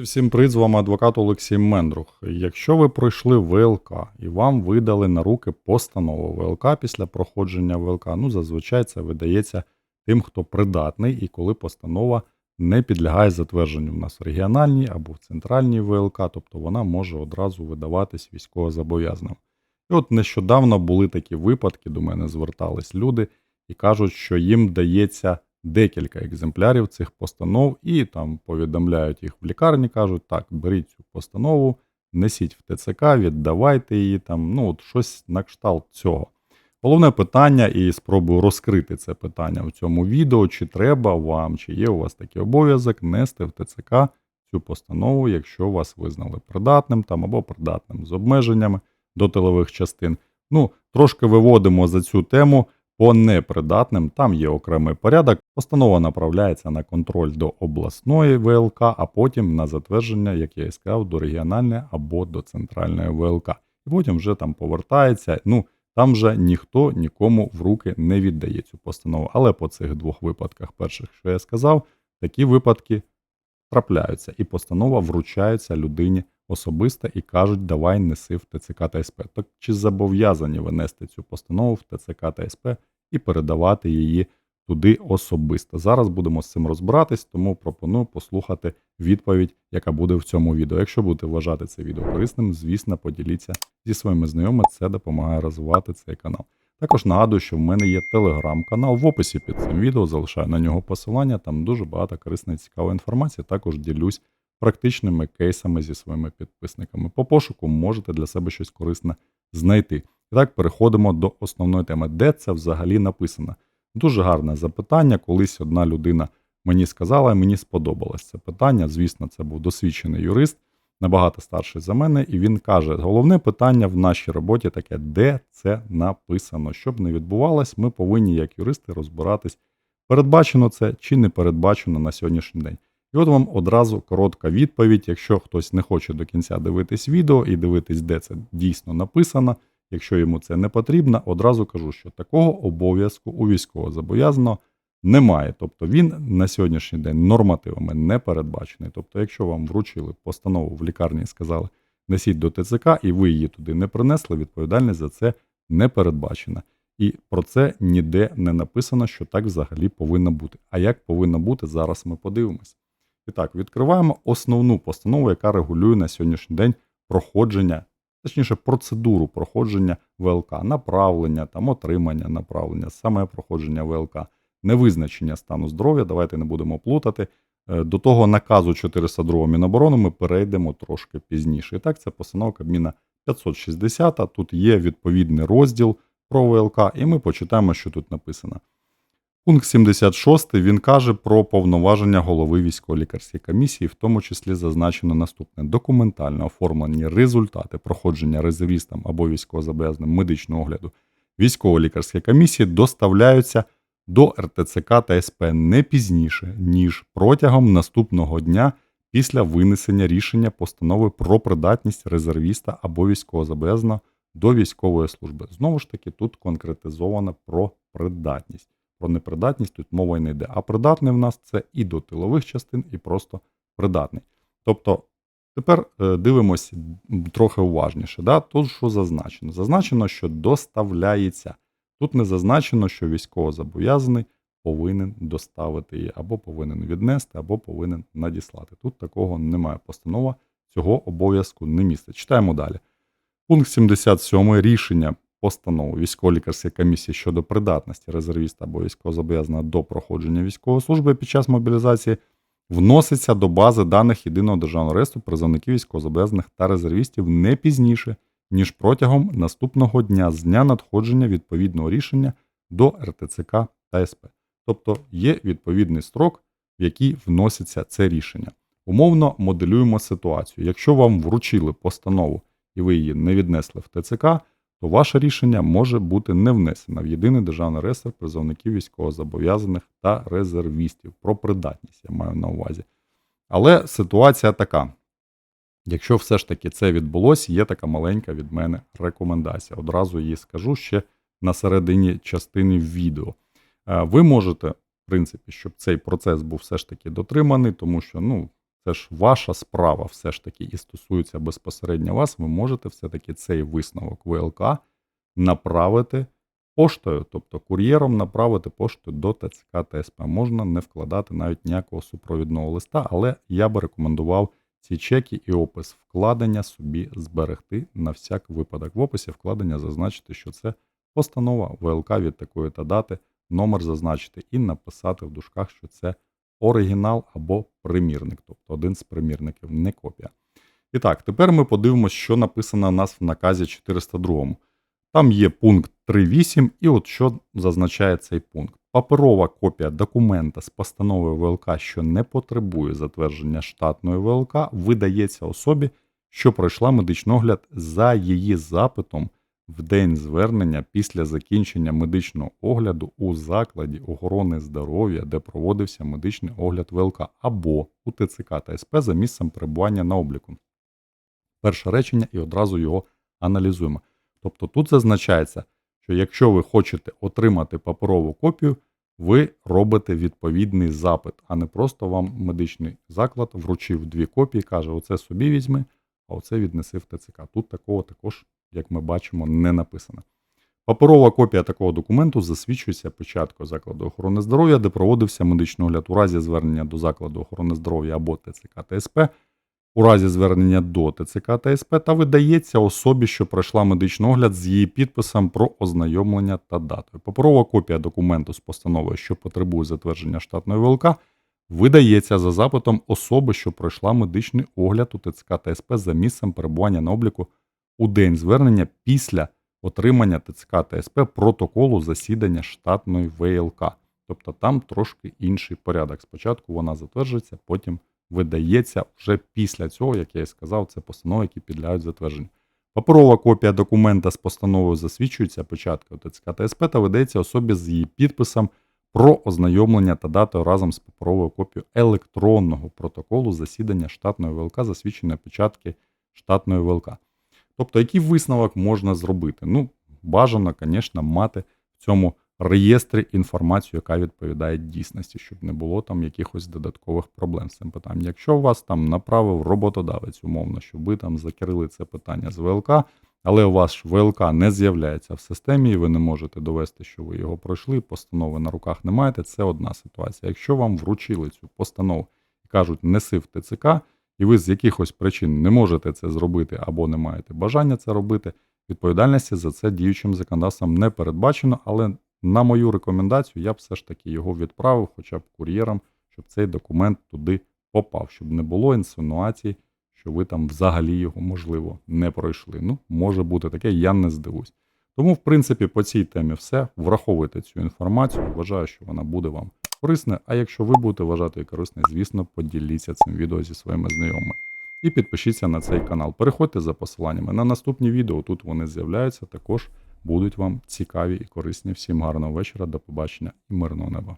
Всім привіт, з вами адвокат Олексій Мендрух. Якщо ви пройшли ВЛК і вам видали на руки постанову ВЛК після проходження ВЛК, ну зазвичай це видається тим, хто придатний, і коли постанова не підлягає затвердженню в нас в регіональній або в центральній ВЛК, тобто вона може одразу видаватись військовозобов'язаним. І от нещодавно були такі випадки, до мене звертались люди і кажуть, що їм дається декілька екземплярів цих постанов, і там повідомляють їх в лікарні, кажуть, так, беріть цю постанову, несіть в ТЦК, віддавайте її там, ну от щось на кшталт цього. Головне питання, і спробую розкрити це питання в цьому відео, чи треба вам, чи є у вас такий обов'язок нести в ТЦК цю постанову, якщо вас визнали придатним там або придатним з обмеженнями до тилових частин. Ну, трошки виводимо за цю тему по непридатним, там є окремий порядок. Постанова направляється на контроль до обласної ВЛК, а потім на затвердження, як я і сказав, до регіональної або до центральної ВЛК. І потім вже там повертається. Ну, там вже ніхто нікому в руки не віддає цю постанову. Але по цих двох випадках, перших, що я сказав, такі випадки трапляються, і постанова вручається людині особисто і кажуть, давай неси в ТЦК та СП. Так чи зобов'язані ви нести цю постанову в ТЦК та СП і передавати її туди особисто? Зараз будемо з цим розбиратись, тому пропоную послухати відповідь, яка буде в цьому відео. Якщо будете вважати це відео корисним, звісно, поділіться зі своїми знайомими. Це допомагає розвивати цей канал. Також нагадую, що в мене є телеграм-канал. В описі під цим відео залишаю на нього посилання. Там дуже багато корисної цікавої інформації. Також ділюсь практичними кейсами зі своїми підписниками. По пошуку можете для себе щось корисне знайти. І так, переходимо до основної теми, де це взагалі написано. Дуже гарне запитання. Колись одна людина мені сказала, і мені сподобалось це питання. Звісно, це був досвідчений юрист, набагато старший за мене, і він каже: головне питання в нашій роботі таке, де це написано. Щоб не відбувалось, ми повинні, як юристи, розбиратись, передбачено це чи не передбачено на сьогоднішній день. І от вам одразу коротка відповідь. Якщо хтось не хоче до кінця дивитись відео і дивитись, де це дійсно написано. Якщо йому це не потрібно, одразу кажу, що такого обов'язку у військовозобов'язаного немає. Тобто він на сьогоднішній день нормативами не передбачений. Тобто, якщо вам вручили постанову в лікарні і сказали, несіть до ТЦК, і ви її туди не принесли, відповідальність за це не передбачена. І про це ніде не написано, що так взагалі повинно бути. А як повинно бути, зараз ми подивимось. І так, відкриваємо основну постанову, яка регулює на сьогоднішній день проходження, точніше, процедуру проходження ВЛК, направлення, там, отримання направлення, саме проходження ВЛК, невизначення стану здоров'я. Давайте не будемо плутати. Е, До того наказу 402 Міноборони ми перейдемо трошки пізніше. І так, це постанова Кабміна 560. Тут є відповідний розділ про ВЛК, і ми почитаємо, що тут написано. Пункт 76 він каже про повноваження голови військово-лікарської комісії, в тому числі зазначено наступне: документально оформлені результати проходження резервістам або військовозобов'язаним медичного огляду військово-лікарської комісії доставляються до РТЦК та СП не пізніше, ніж протягом наступного дня після винесення рішення постанови про придатність резервіста або військовозобов'язаного до військової служби. Знову ж таки, тут конкретизовано про придатність про непридатність тут мова й не йде. А придатний в нас це і до тилових частин, і просто придатний. Тобто, тепер е, дивимося трохи уважніше. Да? Тут що зазначено? Зазначено, що доставляється. Тут не зазначено, що військовозобов'язаний повинен доставити її, або повинен віднести, або повинен надіслати. Тут такого немає. Постанова цього обов'язку не містить. Читаємо далі. Пункт 77 рішення постанову військово-лікарської комісії щодо придатності резервіста або військовозобов'язаного до проходження військової служби під час мобілізації вноситься до бази даних єдиного державного реєстру призовників військовозобов'язаних та резервістів не пізніше, ніж протягом наступного дня з дня надходження відповідного рішення до РТЦК та СП. Тобто є відповідний строк, в який вноситься це рішення. Умовно моделюємо ситуацію. Якщо вам вручили постанову і ви її не віднесли в ТЦК, то ваше рішення може бути не внесено в єдиний державний реєстр призовників військовозобов'язаних та резервістів про придатність, я маю на увазі. Але ситуація така: якщо все ж таки це відбулося, є така маленька від мене рекомендація. Одразу її скажу ще на середині частини відео. Е, Ви можете, в принципі, щоб цей процес був все ж таки дотриманий, тому що, ну, це ж ваша справа все ж таки і стосується безпосередньо вас, ви можете все-таки цей висновок ВЛК направити поштою, тобто кур'єром направити поштою до ТЦК ТСП. Можна не вкладати навіть ніякого супровідного листа, але я би рекомендував ці чеки і опис вкладення собі зберегти на всяк випадок. В описі вкладення зазначити, що це постанова ВЛК від такої та дати, номер зазначити і написати в дужках, що це оригінал або примірник, тобто один з примірників, не копія. І так, тепер ми подивимося, що написано у нас в наказі 402. Там є пункт 3.8, і от що зазначає цей пункт. Паперова копія документа з постанови ВЛК, що не потребує затвердження штатної ВЛК, видається особі, що пройшла медичний огляд за її запитом в день звернення після закінчення медичного огляду у закладі охорони здоров'я, де проводився медичний огляд ВЛК, або у ТЦК та СП за місцем перебування на обліку. Перше речення і одразу його аналізуємо. Тобто тут зазначається, що якщо ви хочете отримати паперову копію, ви робите відповідний запит, а не просто вам медичний заклад вручив дві копії, каже: оце собі візьми, а оце віднеси в ТЦК. Тут такого також, як ми бачимо, не написано. Паперова копія такого документу засвідчується печаткою закладу охорони здоров'я, де проводився медичний огляд у разі звернення до закладу охорони здоров'я або ТЦК ТСП, у разі звернення до ТЦК ТСП та видається особі, що пройшла медичний огляд з її підписом про ознайомлення та датою. Паперова копія документу з постановою, що потребує затвердження штатної ВЛК, видається за запитом особи, що пройшла медичний огляд у ТЦК ТСП за місцем перебування на обліку у день звернення після отримання ТЦК ТСП протоколу засідання штатної ВЛК. Тобто там трошки інший порядок. Спочатку вона затверджується, потім видається вже після цього, як я і сказав, це постанови, які підлягають затвердженню. Паперова копія документа з постановою засвідчується початкою ТЦК ТСП та видається особі з її підписом про ознайомлення та датою разом з паперовою копією електронного протоколу засідання штатної ВЛК, засвідчення печатки штатної ВЛК. Тобто, який висновок можна зробити? Ну, бажано, звісно, мати в цьому реєстрі інформацію, яка відповідає дійсності, щоб не було там якихось додаткових проблем з цим питанням. Якщо вас там направив роботодавець, умовно, щоб ви там закрили це питання з ВЛК, але у вас ВЛК не з'являється в системі, і ви не можете довести, що ви його пройшли, постанови на руках не маєте, це одна ситуація. Якщо вам вручили цю постанову і кажуть, неси в ТЦК, і ви з якихось причин не можете це зробити або не маєте бажання це робити, відповідальності за це діючим законодавством не передбачено, але на мою рекомендацію я б все ж таки його відправив, хоча б кур'єром, щоб цей документ туди попав, щоб не було інсинуацій, що ви там взагалі його, можливо, не пройшли. Ну, може бути таке, я не здивуюсь. Тому, в принципі, по цій темі все. Враховуйте цю інформацію. Вважаю, що вона буде вам корисна. А якщо ви будете вважати її корисною, звісно, поділіться цим відео зі своїми знайомими. І підпишіться на цей канал. Переходьте за посиланнями на наступні відео. Тут вони з'являються. Також будуть вам цікаві і корисні. Всім гарного вечора, до побачення і мирного неба.